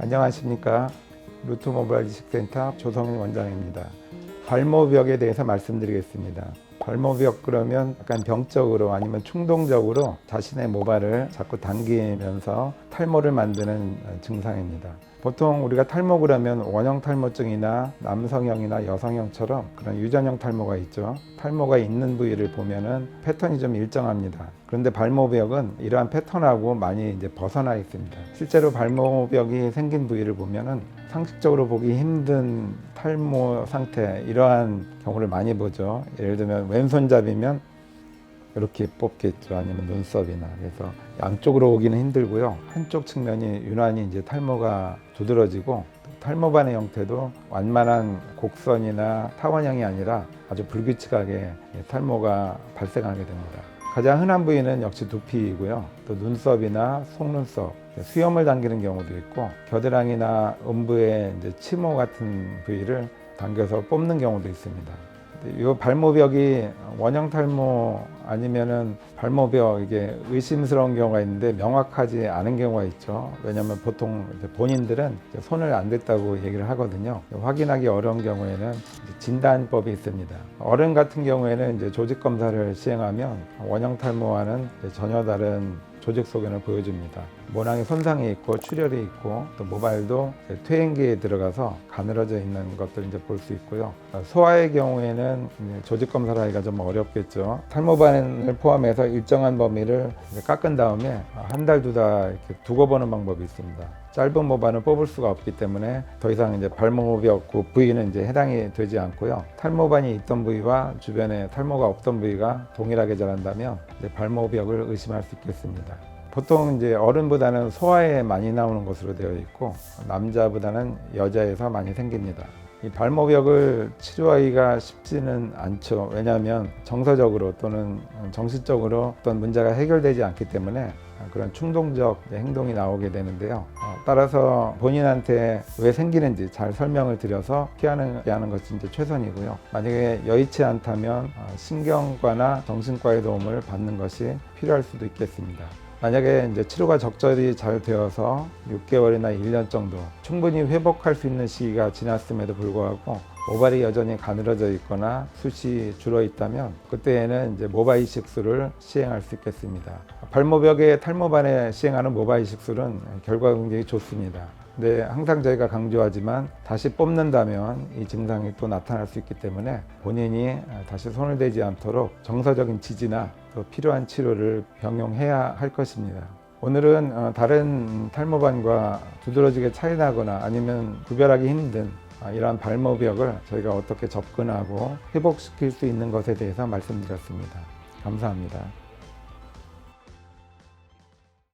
안녕하십니까 루트 모바일 지식센터 조성인 원장입니다. 발모벽에 대해서 말씀드리겠습니다. 발모벽 그러면 약간 병적으로 아니면 충동적으로 자신의 모발을 자꾸 당기면서 탈모를 만드는 증상입니다. 보통 우리가 탈모 그러면 원형 탈모증이나 남성형이나 여성형처럼 그런 유전형 탈모가 있죠. 탈모가 있는 부위를 보면은 패턴이 좀 일정합니다. 그런데 발모벽은 이러한 패턴하고 많이 이제 벗어나 있습니다. 실제로 발모벽이 생긴 부위를 보면은 상식적으로 보기 힘든 탈모 상태 이러한 경우를 많이 보죠. 예를 들면 왼손잡이면 이렇게 뽑겠죠. 아니면 눈썹이나 그래서 양쪽으로 오기는 힘들고요. 한쪽 측면이 유난히 이제 탈모가 두드러지고 탈모반의 형태도 완만한 곡선이나 타원형이 아니라 아주 불규칙하게 탈모가 발생하게 됩니다. 가장 흔한 부위는 역시 두피이고요. 또 눈썹이나 속눈썹, 수염을 당기는 경우도 있고 겨드랑이나 음부에 이제 치모 같은 부위를 당겨서 뽑는 경우도 있습니다. 이 발모벽이 원형 탈모 아니면은 발모벽 이게 의심스러운 경우가 있는데 명확하지 않은 경우가 있죠. 왜냐하면 보통 본인들은 손을 안 댔다고 얘기를 하거든요. 확인하기 어려운 경우에는 진단법이 있습니다. 어른 같은 경우에는 이제 조직 검사를 시행하면 원형 탈모와는 전혀 다른 조직 소견을 보여줍니다. 모낭에 손상이 있고 출혈이 있고 또 모발도 퇴행기에 들어가서 가늘어져 있는 것들 이제 볼 수 있고요. 소아의 경우에는 조직 검사를 하기가 좀 어렵겠죠. 탈모반을 포함해서 일정한 범위를 깎은 다음에 한 달 두달 이렇게 두고 보는 방법이 있습니다. 짧은 모발은 뽑을 수가 없기 때문에 더 이상 이제 발모벽 그 부위는 이제 해당이 되지 않고요. 탈모반이 있던 부위와 주변에 탈모가 없던 부위가 동일하게 자란다면 발모벽을 의심할 수 있겠습니다. 보통 이제 어른보다는 소아에 많이 나오는 것으로 되어 있고 남자보다는 여자에서 많이 생깁니다. 이 발모벽을 치료하기가 쉽지는 않죠. 왜냐하면 정서적으로 또는 정신적으로 어떤 문제가 해결되지 않기 때문에 그런 충동적 행동이 나오게 되는데요. 어, 따라서 본인한테 왜 생기는지 잘 설명을 드려서 피하는, 피하는 것이 이제 최선이고요. 만약에 여의치 않다면 어, 신경과나 정신과의 도움을 받는 것이 필요할 수도 있겠습니다. 만약에 이제 치료가 적절히 잘 되어서 6개월이나 1년 정도 충분히 회복할 수 있는 시기가 지났음에도 불구하고 모발이 여전히 가늘어져 있거나 숱이 줄어 있다면 그때에는 이제 모바 이식술을 시행할 수 있겠습니다. 발모벽에 탈모반에 시행하는 모바 이식술은 결과가 굉장히 좋습니다. 근데 항상 저희가 강조하지만 다시 뽑는다면 이 증상이 또 나타날 수 있기 때문에 본인이 다시 손을 대지 않도록 정서적인 지지나 또 필요한 치료를 병용해야 할 것입니다. 오늘은 어, 다른 탈모반과 두드러지게 차이나거나 아니면 구별하기 힘든 아, 이러한 발모벽을 저희가 어떻게 접근하고 회복시킬 수 있는 것에 대해서 말씀드렸습니다. 감사합니다.